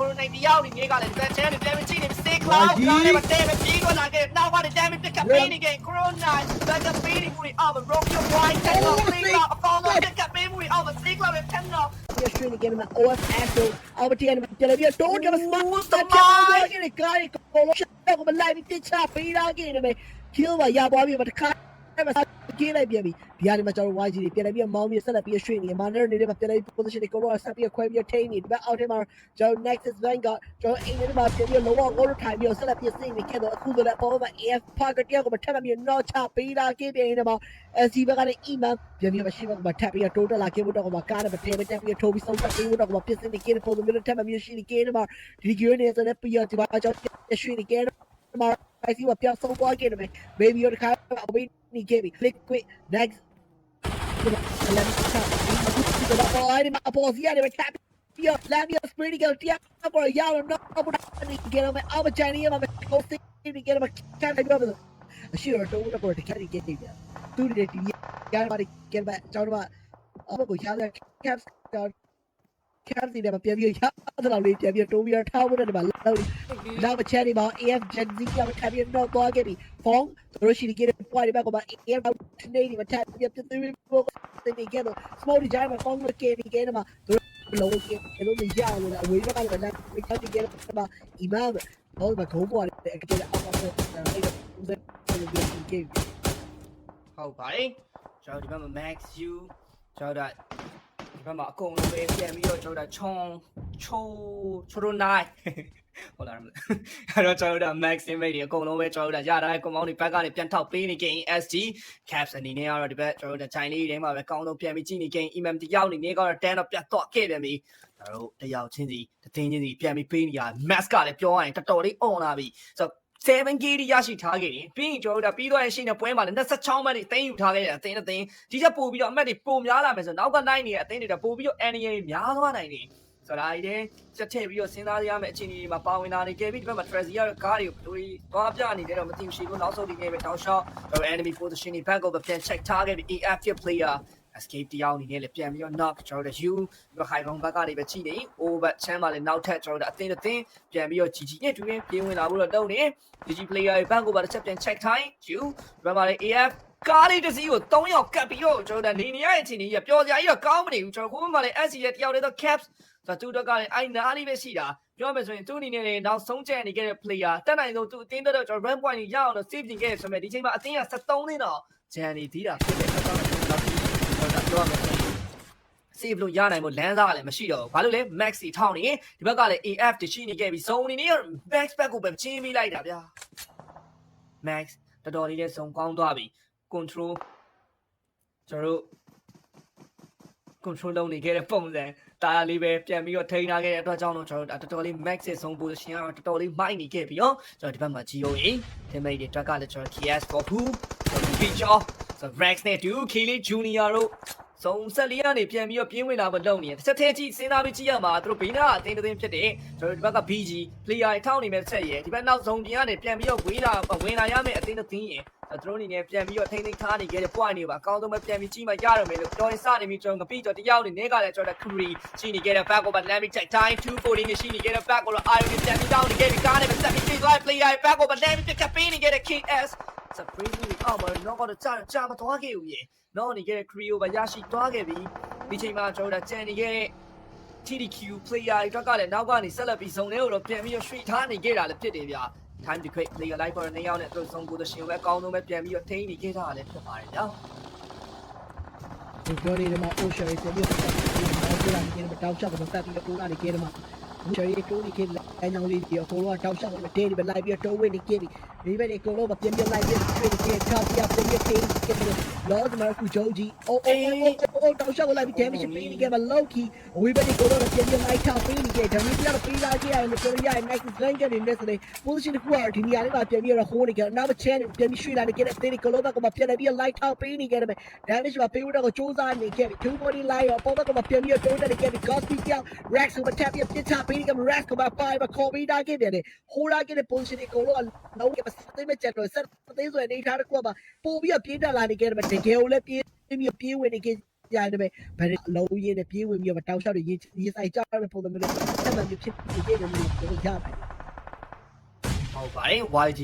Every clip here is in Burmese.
ကိုရိုနိုင်တယောက်နေနေကလည်းဒီချန်နေတယ်မကြည့်နေစတေးကလောက်ကားနဲ့မတဲမပြီးတော့လာခဲ့နောက်ကနေ damage pick up ပေးနေခဲ့ကိုရိုနိုင် back up ပေးနေမှုတွေအောက်မှာ rock your right တက်တော့ပြီးတော့အကောင်လုံး pick up ပေးမှုတွေအောက်မှာစတေးကလောက်ပဲ10တော့ပြရွှေနေကမှာ OS Astro အော်ဘတီကနေပြလေပြတော့ကမစမတ်စတက်ကြနေကားကိုလုံးရှောက်ကိုလိုက်ပြီးချပေးလာခဲ့တယ်ပဲ kill ပါရပွားပြီးမတခါအဲ့မှာ ကြီးလိုက်ပြန်ပြီဒီကနေမှာကျွန်တော် YG တွေပြန်လည်းပြီးမောင်းပြီးဆက်လက်ပြီးရွှေ့နေမာနရနေတဲ့မှာပြန်လည်း position တွေကိုတော့ဆက်ပြီးခွဲပြီးထိန်းနေဒီဘက်အောက်ထဲမှာကျွန်တော် Nexus Bank ကကျွန်တော်အိမ်ထဲမှာပြန်ပြီးလုံးဝကိုထိုင်ပြီးဆက်လက်ပြီးစိတ်နေခဲ့တော့အခုဆိုလည်းပေါ်မှာ AF Parker တယောက်ကမထပ်မပြီးတော့ချပေးလာခဲ့ပြန်နေမှာ SC ဘက်ကလည်း Iman ပြန်ပြီးမရှိဘက်ကထပ်ပြီးတိုးတက်လာခဲ့ဖို့တော့ကကားနဲ့မထဲမတက်ပြီးထိုးပြီးဆုံးသက်ပြီးတော့ကပြစ်စင်နေခဲ့တဲ့ပုံစံမျိုးထပ်မပြီးရှိနေခဲ့တယ်မှာဒီကရနေစတဲ့ပြီးတော့ဒီမှာကျွန်တော်ရွှေ့နေခဲ့တ ယ်မှာ I see what ပြောင်းဆုံးသွားခဲ့တယ် maybe ရခါအဝေးနေ ခဲ့ပြီ liquid next လက်ချပ်ဒီမှာပေါ်အိုင်မှာပေါ်စီရတယ်ချပ်ပြလာမီစပရီကယ်တရားပေါ်ရအောင်တော့ဘာနေကြရမယ်အမချန်နီမှာကိုစစ်နေကြမှာချန်တယ်ပြောလို့အရှိတော့တော့တော့တခါတည်းကြည့်တယ်သူတွေဒီရပါဒီကဲပါကျွန်တော်အမကိုရှားတဲ့ cap တော့ cap စီတယ်မပြန်ပြီးရတော့လေးပြန်ပြီးတိုးပြီးထားဖို့တယ်မှာလောက်လောက်ချန်ဒီမှာ AF Gen Z ကထပ်ပြီးတော့သွားခဲ့ပြီဖုန်းတို့ရှိနေကြတဲ့ point ဘက်ကမှာ AF နေဒီမှာထပ်ပြီးပြည့်ပြီးဖို့တင်ကြတော့ small design မှာ phone ကပြီးခဲ့တယ်မှာတို့လုံးကလို့မရဘူးလားအဝေးဘက်ကလည်းပြတ်ကြည့်ခဲ့မှာ imam ဟောမှာဂုံးပေါ်တယ်အကယ်အောက်အောက်အဲ့ဒါဦးဇက်ပြီးကြည့်ဟုတ်ပါတယ်ကျွန်တော်ဒီဘက်မှာ max u ကျွန်တော်ဒီ ဘက်မှာအကုန်လုံးပဲပြန်ပြီးတော့ကျွန်တော်ချွန်ချိုးချိုးနိုင်ဟုတ်လားအဲ့တော့ကျွန်တော်တို့ max image တွေအကုန်လုံးပဲကျွန်တော်တို့ရတာကွန်မောင်းတွေဘက်ကနေပြန်ထောက်ပေးနေကြရင် SD caps အနေနဲ့ကတော့ဒီဘက်ကျွန်တော်တို့ Chinese တွေထဲမှာပဲကောင်းဆုံးပြန်ပြီးကြည့်နေကြရင် imam တယောက်အနေနဲ့ကတော့10တော့ပြတ်တော့ခဲ့ပြန်ပြီကျွန်တော်တို့တယောက်ချင်းစီတသိန်းချင်းစီပြန်ပြီးပေးနေရ max ကလည်းပြောရရင်တော်တော်လေး on လာပြီဆိုတော့ 7k တိရရှိထားခဲ့တယ်ပြီးရင်ကျွန်တော်တို့ပြီးသွားရဲ့ရှိနေပွဲမှာလည်း26မှတ်တွေတင်းယူထားခဲ့တယ်အသင်းအသင်းဒီချက်ပို့ပြီးတော့အမှတ်တွေပိုများလာမယ်ဆိုတော့နောက်ကနိုင်နေတဲ့အသင်းတွေကပို့ပြီးတော့ NA တွေများသွားနိုင်တယ်ဆိုတော့အဲဒီချက်ထည့်ပြီးတော့စဉ်းစားရမယ့်အခြေအနေတွေမှာပါဝင်လာနေခဲ့ပြီးဒီဘက်မှာ Tracy ရကားတွေကိုဘယ်လိုသွားပြနေတယ်တော့မသိဘူးရှိဘူးနောက်ဆုံးဒီနေ့ပဲတောင်းလျှောက်ကျွန်တော် enemy position တွေ back over ပြန် check ထားခဲ့ပြီး active player escape တယောက်အနေနဲ့လည်းပြန်ပြီးတော့ knock ကျွန်တော်တို့ U ဒီ high ground ဘက်ကနေပဲကြည့်နေ over ချမ်းပါလေနောက်ထပ်ကျွန်တော်တို့အသင်းအသင်းပြန်ပြီးတော့ GG နဲ့တူရင်းပြေးဝင်လာဖို့တော့တုံးနေ GG player တွေ back over တစ်ချက်ပြန် check ထားရင် U ဒီမှာလေ AF ကားလေးတစ်စီးကို3ယောက်ကတ်ပြီးတော့ကျွန်တော်တို့နေနေရတဲ့အခြေအနေကြီးပျော်စရာကြီးတော့ကောင်းမနေဘူးကျွန်တော်ခုမှလည်း SC ရဲ့တယောက်တည်းတော့ caps ဆိုတော့သူတို့ကလည်းအိုင်နာလေးပဲရှိတာပြောမယ်ဆိုရင်သူ့အနေနဲ့လည်းနောက်ဆုံးချက်နေခဲ့တဲ့ player တက်နိုင်ဆုံးသူအတင်းတော့ကျွန်တော် run point ကြီးရအောင်လို့ save ပြင်ခဲ့ရဆိုမဲ့ဒီချိန်မှာအတင်းက73သိန်းတော့ဂျန်နေသေးတာဖြစ်တယ်တော့တော့ တော့ပြောရမယ် save လို့ရနိုင်မို့လမ်းစားလည်းမရှိတော့ဘူးဘာလို့လဲ max စီထောင်းနေဒီဘက်ကလည်း AF တရှိနေခဲ့ပြီ zone နေနေ back back ကိုပဲချင်းမိလိုက်တာဗျာ max တော်တော်လေးလည်းစုံကောင်းသွားပြီ control ကျွန်တော်တို့ control လုပ်နေခဲ့တဲ့ပုံစံတာယာလေးပဲပြန်ပြီးတော့ထိန်းထားခဲ့တဲ့အတွက်ကြောင့်တော့ကျွန်တော်တို့တော်တော်လေး max ရဲ့ဆုံး position ကတော့တော်တော်လေးမိုက်နေခဲ့ပြီရောကျွန်တော်ဒီဘက်မှာ GOA teammate တွေအတွက်ကလည်းကျွန်တော် KS for who ကျွန်တော် feature ဆို Rex နဲ့2 Kelly Junior တို့ စုံဆက်လေးကနေပြန်ပြီးတော့ပြင်းဝင်လာမလုပ်နေတယ်တစ်ချက်သေးကြည့်စဉ်းစားပြီးကြည့်ရမှာသူတို့ဘေးနာအတင်းတင်းဖြစ်တယ်ကျွန်တော်ဒီဘက်က BG player တွေထောက်နေမဲ့ဆက်ရယ်ဒီဘက်နောက်ဆုံးပြင်ကနေပြန်ပြီးတော့ဝေးလာဝင်လာရမယ့်အတင်းတင်းရယ်သူတို့အနေနဲ့ပြန်ပြီးတော့ထိန်းသိမ်းထားနေခဲ့တဲ့ point တွေပါအကောင်းဆုံးပဲပြန်ပြီးကြည့်မှရတော့မယ်လို့ပြောရင်စနေပြီကျွန်တော်ငပိတော့တယောက်နေနေကလည်းကျွန်တော် Curry ရှိနေခဲ့တဲ့ back over Lambic check time 240နဲ့ရှိနေခဲ့တဲ့ back over Iron ပြန်ပြီးတောင်းနေခဲ့ပြီးကားနဲ့ဆက်ပြီးပြေးသွား player back over Lambic ကပေးနေခဲ့တဲ့ KS စပရီးမီအော်မတော့ကတော့ကြာကြာမသွားခဲ့ဘူးရေနော်နေခဲ့တဲ့ Creo ပဲရရှိသွားခဲ့ပြီဒီချိန်မှာကျွန်တော်တို့ကြံနေခဲ့တဲ့ TDQ player အတွက်ကလည်းနောက်ကနေဆက်လက်ပြီးဇုံထဲကိုတော့ပြန်ပြီးရွှေ့ထားနေခဲ့တာလည်းဖြစ်တယ်ဗျာ time to create player life ပေါ်နေရောက်တဲ့သူဆုံး position ကိုပဲအကောင်းဆုံးပဲပြန်ပြီးတော့ထိန်းနေခဲ့တာလည်းဖြစ်ပါတယ်ဗျာဒီပြောနေတယ်မှာ ocean ရေးပြီးတော့ဒီမှာပြောနေတယ်တောက်ချက်ကတော့တက်ပြီးတော့ကိုလာနေကြတယ်မှာ ocean ရေးတိုးနေခဲ့တယ်အဲညောင်းလေးဒီကိုလောတောက်ချက်ကတော့တဲဒီပဲလိုက်ပြီးတော့တိုးဝင်နေခဲ့ပြီ ဒီဘက်ဒီကိုလောကပြန်ပြန်လိုက်ပြီးတွေ့နေခဲ့ချာပြပြန်ပြန်ထိခဲ့တယ်လောကမှာကူဂျိုဂျီအိုအိုအိုတောက်ချက်ကိုလိုက်ပြီး damage ပေးနေခဲ့မှာ low key ဝေးဘက်ဒီကိုလောကပြန်ပြန်လိုက်ချပေးနေခဲ့တယ်ဒီပြတော့ပေးလာခဲ့ရတယ်ပြောရရင် nice range တွေနဲ့ဆိုတဲ့ position တစ်ခုကဒီနေရာလေးမှာပြန်ပြီးတော့ hold နေခဲ့နောက်တစ်ချက်ပြန်ပြီးရွှေ့လာနေခဲ့တဲ့ဒီကိုလောကမှာပြန်ပြီး light out ပေးနေခဲ့တယ် damage မှာပေးဖို့တော့စူးစမ်းနေခဲ့ပြီ2 body line ရောပေါ်ဘက်ကမှာပြန်ပြီးတော့တိုးတက်နေခဲ့ပြီ Gospel ကြောင့် Rex ကိုမထပ်ပြီးပြစ်ချပေးနေခဲ့ Rex ကိုမှာ5မှာခေါ်ပြီးတာခဲ့တယ်ဟိုလာခဲ့တဲ့ position ကိုလောကလုံးကစတဲ့မဲ့ချက်တော့ဆက်သေးဆိုတဲ့နေထားတစ်ခုကပို့ပြီးပြင်းတက်လာနေခဲ့တယ်တကယ်ကိုလည်းပြင်းပြီးပြေးဝင်နေခဲ့ကြတယ်ပဲဘယ်လုံးရင်းနဲ့ပြေးဝင်ပြီးတော့တောက်လျှောက်တွေရေးရေးဆိုင်ကြတဲ့ပုံစံမျိုးနဲ့ဆက်မှန်ပြီးဖြစ်ဖြစ်နေတယ်လို့ပြောရပါတယ်ဟုတ်ပါတယ် YG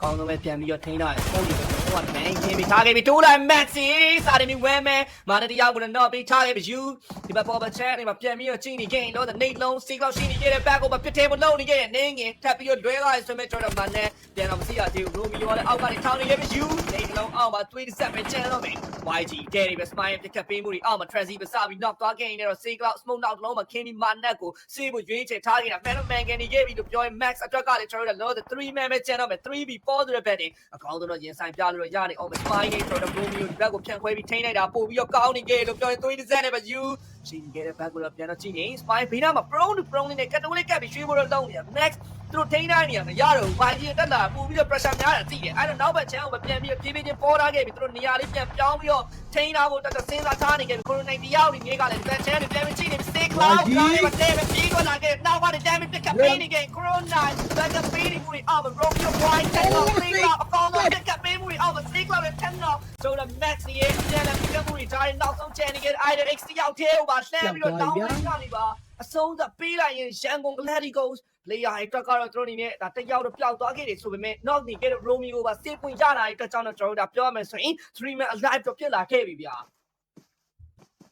ကောင်းဆုံးပဲပြန်ပြီးတော့ထိန်းထားတယ်ပုံဒီကတော့ဟိုကမ န်ချင်းပြီးထားခဲ့ပြီးတိုးလိုက် Maxi စာတယ်မီဝဲမဲမာနတရားကတော့ပြီးထားခဲ့ပြီး you ဒီဘက်ပေါ်ဘချန်ဒီမှာပြန်ပြီးတော့ချင်းနေခဲ့ရင်တော့နေလုံးစီကောက်ရှိနေခဲ့တဲ့ back ကိုပြစ်သေးမလုံးနေခဲ့တဲ့နေငင်ထပ်ပြီးတော့လွဲသွားရဆွမဲ့ကျော်တော့မနဲ့ပြန်တော့မစီရသေးဘူး Romeo လည်းအောက်ကနေထောင်းနေခဲ့ပြီး you နေလုံးအောက်မှာတွေးဆက်ပဲချန်တော့မယ် YG တဲ့ဒီပဲ smile ပြစ်ခတ်ပေးမှုတွေအောက်မှာ Tracy ပဲစပြီး knock သွားခဲ့ရင်တော့ C cloud smoke knock လုံးမှာ Kenny Manet ကိုစေးဖို့ရွေးချယ်ထားခဲ့တာ Man of Man ကနေခဲ့ပြီးလို့ပြောရင် Max အတွက်ကလည်းကျွန်တော်တို့3 man ပဲချန်တော့မယ် 3B 4ဆိုတဲ့ဘက်တွေအကောင်းဆုံးတော့ရင်ဆိုင်ပြလို့ရနေအောင် smile နေကျွန်တော်တို့ Romeo ဒီဘက်ကိုဖြန့်ခွဲပြီးထိန်းလိုက်တာပို့ပြီးတော့ကောင်းနေခဲ့လို့ပြောရင်3 set နဲ့ပဲ you ရှိနေခဲ့တဲ့ဘက်ကိုတော့ပြန်တော့ကြည့်နေ smile ဘေးနားမှာ prone to prone နဲ့ကတ်တိုးလေးကပ်ပြီးရွှေ့ဖို့တော့လုံးနေတယ် Max သူတို့ထိန်းထားနေရမရတော့ဘူး။ YG တက်လာပို့ပြီးတော့ pressure များတာသိတယ်။အဲ့တော့နောက်ဘက်ချမ်းကိုပြန်ပြီးပြေးပြေးချင်းပေါ်ထားခဲ့ပြီးသူတို့နေရာလေးပြန်ပြောင်းပြီးတော့ထိန်းထားဖို့တက်တက်စဉ်းစားထားနေခဲ့ပြီးကိုရိုနိုင်တရားဦးနေကလည်းတက်ချမ်းတွေပြန်ပြီးချိန်နေ stay cloud ကောင်းနေပါတဲ့ပြေးတော့လာခဲ့နောက်ကနေ damage ပြတ်ပေးနေခဲ့ကိုရိုနိုင်ဘက်ကပေးနေမှုတွေအောက်မှာ rock your white တက်တော့ stay cloud အကောင်းဆုံးပြတ်ပေးမှုတွေအောက်မှာ stay cloud နဲ့10တော့ဆိုတော့ max ရဲ့ပြန်လာပြတ်မှုတွေဒါတွေနောက်ဆုံးချန်နေခဲ့ either x ရောက်သေးဟိုပါလှမ်းပြီးတော့တောင်းဝင်ကြနေပါ အဆုံးသပေးလိုက်ရင်ရန်ကုန် Gladiators player အတွက်ကတော့သူတို့အနေနဲ့ဒါတက်ရောက်တော့ပျောက်သွားခဲ့တယ်ဆိုပေမဲ့ knock နေခဲ့တဲ့ Romeo ကစေပွင့်ရတာအတွက်ကြောင့်တော့ကျွန်တော်တို့ဒါပြောရမယ်ဆိုရင်3 man alive တော့ဖြစ်လာခဲ့ပြီဗျာ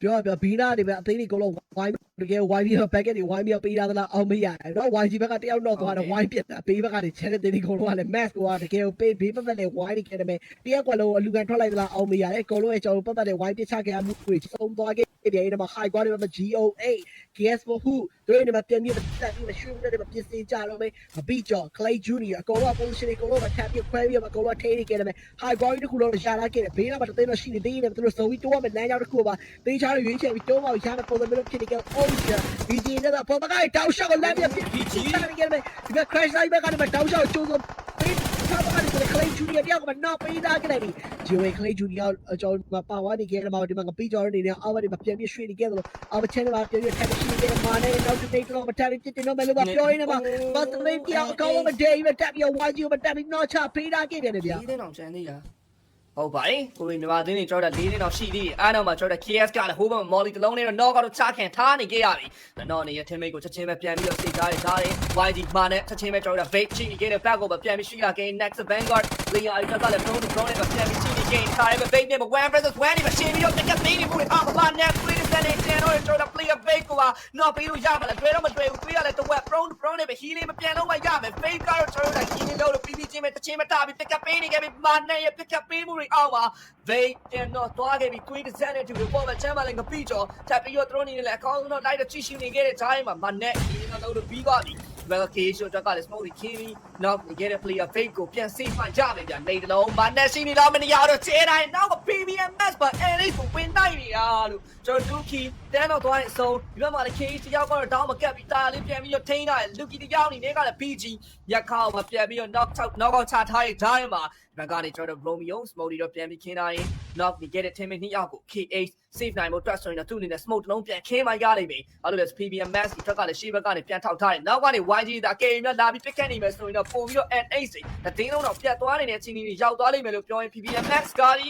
ပြောပြဘီနာတွေပဲအသေးလေးကိုလုံးဝိုင်း တကယ်ဝိုင်းပြီးတော့ packet တွေဝိုင်းပြီးတော့ပေးထားသလားအောင်မရဘူးတော့ YG ဘက်ကတယောက်တော့သွားတော့ဝိုင်းပြတ်တာပေးဘက်ကတွေ channel တွေကိုလုံးကလည်း mask ကတကယ်ပေးဘေးပတ်သက်တဲ့ဝိုင်းတွေခဲ့တယ်မယ်တယောက်ကလုံးအလူကန်ထွက်လိုက်သလားအောင်မရတယ်အကုန်လုံးရဲ့ကျွန်တော်ပတ်သက်တဲ့ဝိုင်းပြချခဲ့မှုတွေစုံသွားခဲ့တယ်အဲ့ဒါမှာ high quality မှာ GO8 GS for who တို့နေမှာပြန်ပြီးတက်ပြီးရွှေတွေမှာပြင်ဆင်ကြတော့မယ်အဘီကျော် Clay Junior အကုန်လုံး position တွေအကုန်လုံးမှာ tap ပြခွဲပြီးတော့အကုန်လုံးထိနေခဲ့တယ်မယ် high quality တခုလုံးရှာလာခဲ့တယ်ဘေးကမှာတသိန်းတော့ရှိနေသေးတယ်သူတို့စုံပြီးတိုးရမယ်လမ်းကြောင်းတစ်ခုပါတေးချားရွေးချယ်ပြီးတိုးအောင်ရတဲ့ပုံစံမျိုးဖြစ်နေကြ Ocean BG နဲ့တော့ပေါ်ပကိုက်တောက်ရှော့ကိုလမ်းပြဖြစ်ပြီးချာနေခဲ့တယ်ဒီက crash site ဘက်ကနေမှတောက်ရှော့ကျိုးစုံပေးထားပါကနေ Clay Junior တယောက်ကမှနောက်ပေးသားခဲ့တယ်ဒီ Joey Clay Junior အကြောင်းပါဝါနေခဲ့တယ်မှာဒီမှာပြီးကြော်နေနေအောက်ကနေပြန်ပြီးရွှေ့နေခဲ့တယ်အောက်ချမ်းမှာပြန်ပြီး tap ရှိနေတယ်မာနဲ့နောက်တစ်နေ့တော့မ tap ဖြစ်တယ်တော့မလို့ပြောရင်းမှာဘာသလေးပြောင်းအကောင်းမဒေးပဲ tap ပြီး YG မ tap ပြီးတော့ချပေးသားခဲ့တယ်ဗျာ၄သိန်းအောင်ကျန်သေးတာ ဟုတ်ပါတယ်ကိုရီမြန်မာသင်းတွေကျွန်တော်တို့၄သိန်းအောင်ရှိသေးတယ်အားတော့မှကျွန်တော်တို့ KS ကလည်းဟိုးဘမော်လီတစ်လုံးနဲ့တော့ knock out ချခံထားနေခဲ့ရပြီနော်နေရ team mate ကိုချက်ချင်းပဲပြန်ပြီးတော့စိတ်ထားရထားတယ် YG မာနဲ့ချက်ချင်းပဲကျွန်တော်တို့ vape ချိနေခဲ့တဲ့ back ကိုပဲပြန်ပြီးရှိလာခဲ့ next vanguard လီယာအကကလည်း drone drone နဲ့ပြန်ပြီးချိနေခဲ့ထားတယ် vape နဲ့ one versus one နဲ့ရှင်းပြီးတော့တကယ်သိနေမှုတွေအောက်မှာ next play တဲ့ နေကျွန်တော်တို့ကျွန်တော် player vape ကိုပါ knock ပြီးလို့ရမှာလားတွေ့တော့မတွေ့ဘူးတွေ့ရလဲတဝက် drone drone နဲ့ပဲ healing မပြန်လို့မရမယ် vape ကတော့ကျွန်တော်တို့ healing လို့ပြီးပြီးချင်းပဲတစ်ချင်းမတာပြီး pick up ပေးနေခဲ့ပြီးမာနဲ့ရ pick up ပေးမှုတွေအောက်မှာ vape ပြန်တော့သွားခဲ့ပြီး quick set နဲ့တူပေါ်မှာချမ်းမလည်းငပိကျော်ထပ်ပြီးတော့ drone နေလည်းအကောင်းဆုံးတော့လိုက်တော့ကြည့်ရှုနေခဲ့တဲ့ဂျိုင်းမှာမာနဲ့ healing တော့လို့ပြီးသွားပြီ well case တော့ကလည်း smoke ကြီးခင်းပြီး knock နေခဲ့တဲ့ player vape ကိုပြန် save မှရမယ်ဗျနေတလုံးမာနဲ့ရှိနေတော့မနေရတော့ချဲတိုင်းနောက်က PBM match ပါ Alice ကိုဝင်တိုက်နေရလို့ကျွန်တော် Lucky တန်းတော့သွားတဲ့အဆုံးဒီဘက်မှာလည်း case တယောက်ကတော့တောင်းမကပ်ပြီးတာလေးပြန်ပြီးတော့ထိန်းထားတယ် Lucky တယောက်နေနေကလည်း PG ရက်ခါမှာပြန်ပြီးတော့ knock out knock out ချထားတဲ့ဂျိုင်းမှာဒီဘက်ကနေကျွန်တော် Romeo smoke တော့ပြန်ပြီးခင်းထားရင် knock နေခဲ့တဲ့ team နှစ်ယောက်ကို KH save နိုင်ဖို့တွက်ဆိုရင်တော့သူ့အနေနဲ့ smoke တစ်လုံးပြန်ခင်းမှရလိမ့်မယ်အဲ့လိုလဲ PBM match ဒီဘက်ကလည်းရှေ့ဘက်ကနေပြန်ထောက်ထားတယ်နောက်ကနေ YG ဒါ KM နဲ့လာပြီး pick ခတ်နေမယ်ဆိုရင်တော့ပို့ပြီးတော့ N8 တတင်းလုံးတော့ပြတ်သွားနေတဲ့အချိန်ကြီးရောက်သွားလိမ့်မယ်လို့ပြောရင် PBM Max ကားဒီ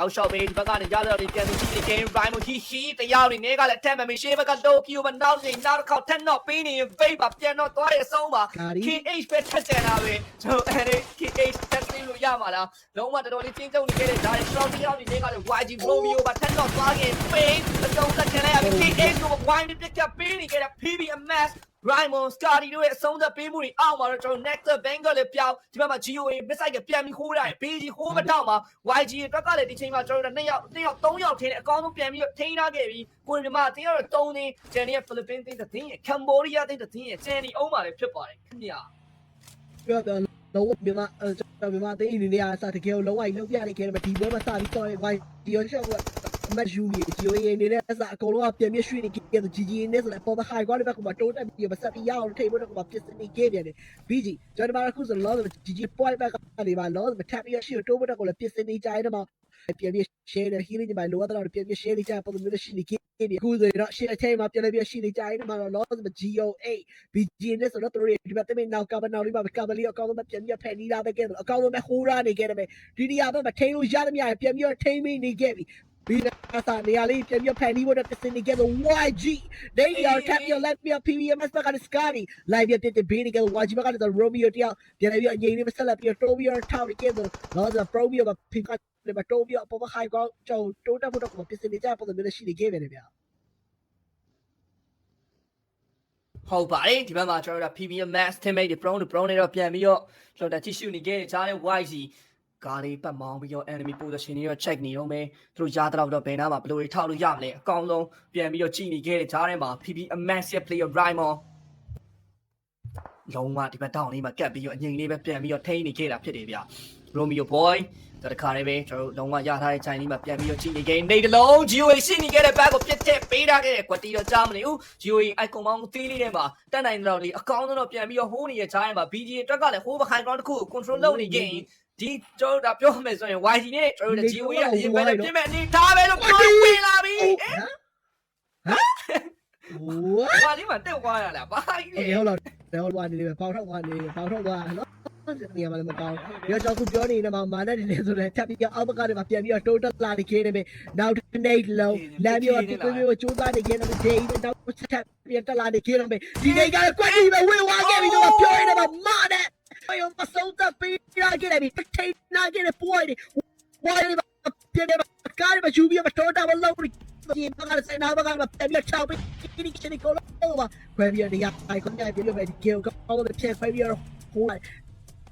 တောက်လျှောက်ပဲဒီဘက်ကနေရတော့ဒီပြန်ပြီးဒီ game rhyme ဟီဟီတရားတွေနေကလည်းတက်မမရှေးဘက်က low Q မနောက်နေနောက်တစ်ခေါက်ထက်တော့ပေးနေရင် vape ပါပြန်တော့သွားရဆုံးပါ KH ပဲထက်ကြတာပဲကျွန်တော်အဲ့ဒီ KH တက်ပြီးလို့ရမှာလားလုံးဝတော်တော်လေးချင်းကျုံနေခဲ့တဲ့ဒါတွေ strong တရားတွေနေကလည်း YG Romeo ပါထက်တော့သွားခဲ့ပေးအစုံသက်ခံလိုက်ရပြီ KH ကို wine ပြစ်ကပေးနေခဲ့တဲ့ PBM Max Raimon Scotty တို့ရဲ့အဆုံးသက်ပေးမှုတွေအောက်မှာတော့ကျွန်တော် Next Bengal လည်းပြောင်းဒီဘက်မှာ GOA missile ကပြန်ပြီးခိုးရတယ် BG ခိုးမတော့မှာ YG အတွက်ကလည်းဒီချိန်မှာကျွန်တော်တို့နှစ်ယောက်နှစ်ယောက်သုံးယောက်ထင်းတယ်အကောင်းဆုံးပြန်ပြီးတော့ထိန်းထားခဲ့ပြီးကိုရီမြန်မာတင်းကတော့သုံးတင်းဂျန်နီရဲ့ဖိလစ်ပင်းတင်းတဲ့တင်းရဲ့ကမ်ဘောဒီးယားတင်းတဲ့တင်းရဲ့ဂျန်နီအုံးပါလည်းဖြစ်ပါတယ်ခင်ဗျာပြောပြလုံးဝမြန်မာအဲကျွန်တော်မြန်မာသိနေနေရစတကယ်လုံးဝလုံးပြနေခဲ့တယ်ဒီဘက်မှာစပြီးတော့ဝိုင်းဒီရောရှော့က မတ်ယူကြီးဂျီယိုအေနေတဲ့စအကုန်လုံးကပြန်ပြရွှေ့နေခဲ့တယ်ဂျီဂျီနေဆိုလည်းပေါ်ပခိုင်ကွာလည်းဘက်ကမှတိုးတက်ပြီးမဆက်ပြီးရအောင်ထိဖို့တော့မှပြစ်နေခဲ့ပြန်တယ်ဘီဂျီကျွန်တော်တို့ခုဆိုလောဂျီဂျီ point ဘက်ကနေပါလောမထပ်ပြီးရှိတိုးဖို့တော့လည်းပြစ်နေကြတယ်မှာပြန်ပြ share နဲ့ healing မှာလိုအပ်တော့ပြန်ပြ share ကြပုံမျိုးရှိနေခဲ့တယ်ခုဆိုတော့ share အချိန်မှာပြန်လည်းပြရှိနေကြတယ်မှာတော့လော GO8 BG နဲ့ဆိုတော့တို့ဒီဘက်တမင်နောက်ကဘနောက်လေးပါကဘလီအကောင်းဆုံးပြန်ပြဖယ်နေတာပဲခဲ့တယ်အကောင်းဆုံးပဲဟိုးရနေခဲ့တယ်ဒီနေရာဘက်မှာထိန်းလို့ရသမျှပြန်ပြီးထိန်းမိနေခဲ့ပြီ ပြီးတော့စာနေရာလေးပြန်ပြီးဖန်တီးဖို့တက်စင်နေကြတော့ YG နေရတက်ပြလက်ပြ PVMS ဘက်ကစကားဒီ live ပြတဲ့ဘေးနေကြ YG ဘက်ကလည်း Romeo တယောက်ပြန်ပြီးအငြိမ်လေးမဆက်လက်ပြီးတိုးပြီးတော့ထောက်နေကြတော့တော့ Pro ပြီးတော့ Pink ကလည်းမတိုးပြီးတော့ပေါ်ပခိုင်ကောင်းကျော်တိုးတက်ဖို့တော့ပြင်ဆင်နေကြပုံစံမျိုးရှိနေခဲ့ပဲဗျာဟုတ်ပါတယ်ဒီဘက်မှာကျွန်တော်တို့ PBM Max teammate တွေ pro တွေ pro တွေတော့ပြန်ပြီးတော့ကျွန်တော်တို့ကြည့်ရှုနေခဲ့တဲ့ကြားတဲ့ YC ကားလေးပတ်မောင်းပြီးတော့ enemy position တွေတော့ check နေတော့မယ်သူတို့ရားတော့တော့ဘယ်နာမှာဘယ်လိုတွေထောက်လို့ရမလဲအကောင်းဆုံးပြန်ပြီးတော့ကြည့်နေခဲ့တဲ့ကြားထဲမှာ PBM Max ရဲ့ player Raimon လုံးဝဒီဘက်တောင်းလေးမှာကတ်ပြီးတော့အငိမ့်လေးပဲပြန်ပြီးတော့ထိန်းနေခဲ့တာဖြစ်တယ်ဗျ Romeo boy တခါလေးပဲကျွန်တော်တို့လုံးဝရထားတဲ့ Chinese မှာပြန်ပြီးတော့ကြည့်နေခဲ့နေတလုံး GOA ရှင်းနေခဲ့တဲ့ back ကိုပြစ်ချက်ပေးထားခဲ့တဲ့ကွတီတော့ကြားမနေဘူး GOA icon ပေါင်းသေးလေးထဲမှာတက်နိုင်တော့လေအကောင်းဆုံးတော့ပြန်ပြီးတော့ဟိုးနေတဲ့ China မှာ BGA အတွက်ကလည်းဟိုးဘခိုင် ground တစ်ခုကို control လုပ်နေခဲ့ရင်ဒီကျွန်တော်တို့ပြောမယ်ဆိုရင် YG နဲ့ကျွန်တော်တို့ GOA ကအရင်ပဲပြင်မဲ့အနေထားပဲလို့ပြောဝင်လာပြီ What ဟာဒီမှာတက်သွားရလားဘာကြီးလဲ Okay ဟုတ်လားတယ်ဟုတ်ပါနေတယ်ပေါက်ထော က်သွားနေတယ်ပေါက်ထောက်သွားနော်နေရာမှာလည်းမကောင်းဘူးရောကြောက်ခုပြောနေတယ်မှာမာနနေတယ်ဆိုတော့ထပ်ပြီးအောက်ဘက်ကနေမှပြန်ပြီးတော့တိုးတက်လာနေခဲ့တယ်ပဲနောက်နေလုံးလမ်းပြီးတော့ပြပြပြကျိုးသားနေခဲ့တယ်ဒေးနောက်ဆက်ပြန်တက်လာနေခဲ့တယ်ပဲဒီနေ့ကလည်းကွက်ကြီးပဲဝေဝါခဲ့ပြီးတော့ပြောနေတယ်မှာမာနဲ့ရောမဆုံးသက်ပြီးရခဲ့တယ်ပြီးထိတ်နာခဲ့တဲ့ပွိုးတွေဝါရီပြန်တယ်ကားမှာယူပြီးတော့တိုးတက်မလုပ်ဘူးဒီဘက်ကလည်းနောက်ဘက်ကလည်းပြန်ပြီးချောက်ပြီးဒီကိစ္စကိုလို့ပါခွဲပြီးတော့နေရာအိုင်ကွန်နဲ့ပြလို့ပဲဒီကေကောတော့ဖြဲခွဲပြီးတော့ဟိုလိုက်ဒါပေါ်ကတော့ဖြစ်တဲ့ကေကလိုရီဒီဘက်တော့လေးဘက်ကလည်းပြန်ပြီးထိနေကြတယ်မှာမာကိုင်းတော့ဖြတ်လိုက်ပြီးပြချရတာကြည့်ရတယ်ရိုမီယိုပြန်ပြီးပြဆောက်တာပေးဝါခဲ့တယ်မာနရိုဒီကေဘယ်လာပါဒီကေ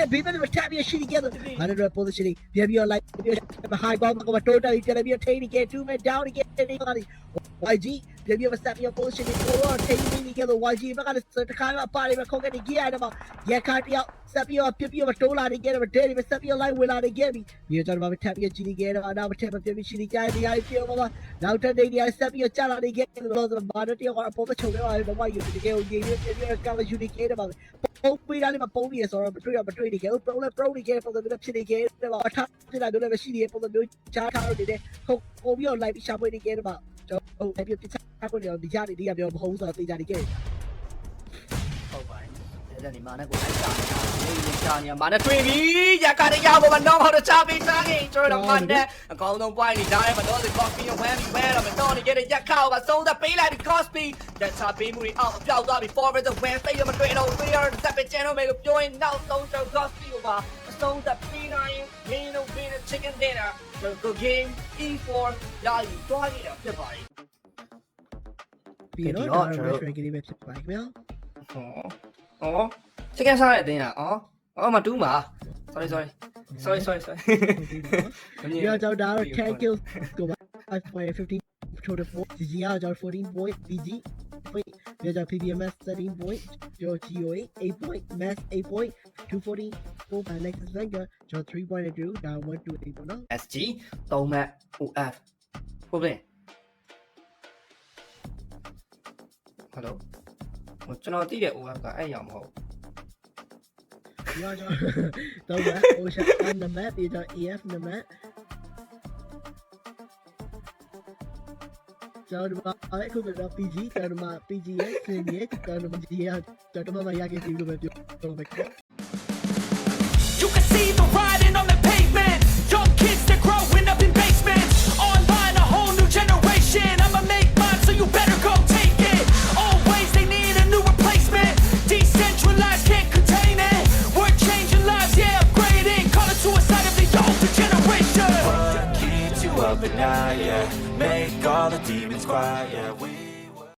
ယ်မှာတပ်ပြီးရှိနေကြတယ်မာနရို position ပြန်ပြီးလိုက်ပြီး high ball ကတိုးတက်ပြီးပြန်ပြီးထိနေကြ2 man down နေကြတယ်ခါဒီ YG ပြန်ပြီးဆက်ပြီး position ကိုတော့ထိနေနေကြတယ် YG ဘက်ကလည်းတခါမှပါရီမခုန်ကနေကြည့်ရတယ်မှာရခါတယောက်ဆက်ပြီးပြပြတိုးလာနေကြတယ်ဒဲဒီဆက်ပြီး line ဝင်လာနေကြပြီဒီကျွန်တော်မထပ်ပြီးကြည့်နေကြတယ်နောက်မထပ်ပြပြရှိနေကြတယ်ဒီဟာပြောမှာနောက်ထပ်နေ နေဆက်ပြီးကြာလာနေကြတယ်လို့ဆိုဘာတော့တယောက်ကအပေါ်မချုံနေပါတယ်တော့ YG ဒီကေကိုရေးရေးပြပြကလည်းယူနေကြတယ်ပါပုံပေးတာလည်းမပုံပြီးဆိုတော့မတွေ့ရမတွေ့နေကြဘူး pro လည်း pro နေကြပုံစံမျိုးဖြစ်နေကြတယ်ပါအထဖြစ်လာလို့လည်းမရှိသေးပုံစံမျိုးချားထားနေတယ်ခုပုံပြီးတော့ live ရှာဖွေနေကြတယ်ပါကျွန်တော်ဟိုပြပြချာဖွေနေတော့ဒီကြနေဒီကပြောမဟုတ်ဆိုတော့သိကြနေကြတယ်ဟုတ် ပါတယ်ဒါနဲ့မာနဲ့ကိုလိုက်တာနေနေချာနေမာနဲ့တွေ့ပြီရကတဲ့ရောက်ပေါ်မှာတော့ဟောတော့ချပေးစားခင်ကျွန်တော်မာနဲ့အကောင်းဆုံး point နေဒါနဲ့မတော့ဒီ coffee ဝမ်းပြီးဝဲတော့မတော့နေကြတဲ့ရက်ခောက်ပါဆုံးသက်ပေးလိုက်ဒီ coffee ရက်ချပေးမှုတွေအောက်ပြောက်သွားပြီ forward the west သိရမတွေ့တော့ we are the best channel ပဲလို့ပြောရင်နောက်ဆုံးတော့ coffee ကိုပါအဆုံးသက်ပေးနိုင်မင်းတို့ပေးတဲ့ chicken dinner ကို game E4 ရာယူသွားရတာဖြစ်ပါတယ်ပြီးတော့ကျွန်တော် trade ကလေးပဲဖြစ်ပါခင်ဗျာဟော Ủa, thế em sao lại thế nhỉ? Ủa, Ủa mà trúng mà. Sorry sorry. Sorry sorry sorry. Zero dollar dollar can kill. Go back. Five fifteen. Total four. Zero dollar fourteen point. BG. Wait. Zero dollar PBMS thirteen point. Zero GOA eight point. Mass eight point. Two forty. Four by Lexus Vega. Zero three point two. Down one two eight point. SG. Tàu mẹ. UF. Problem. Hello. ကျွန်တော်သိတဲ့ OF ကအဲ့ရမဟုတ်ဒီတော့ကျွန်တော်တော့ Ocean on the map ပြီးတော့ AF နံပါတ်ကျွန်တော်အဲ့ခုကတော့ PG ကျွန်တော်မှာ PG ရဲ့စင်ရဲ့ကျွန်တော်မှာ G ရဲ့ကျွန်တော်မှာရခဲ့စီလို့ပဲပြောတော့ပဲ You can see the riding yeah. Make all the demons quiet, yeah. We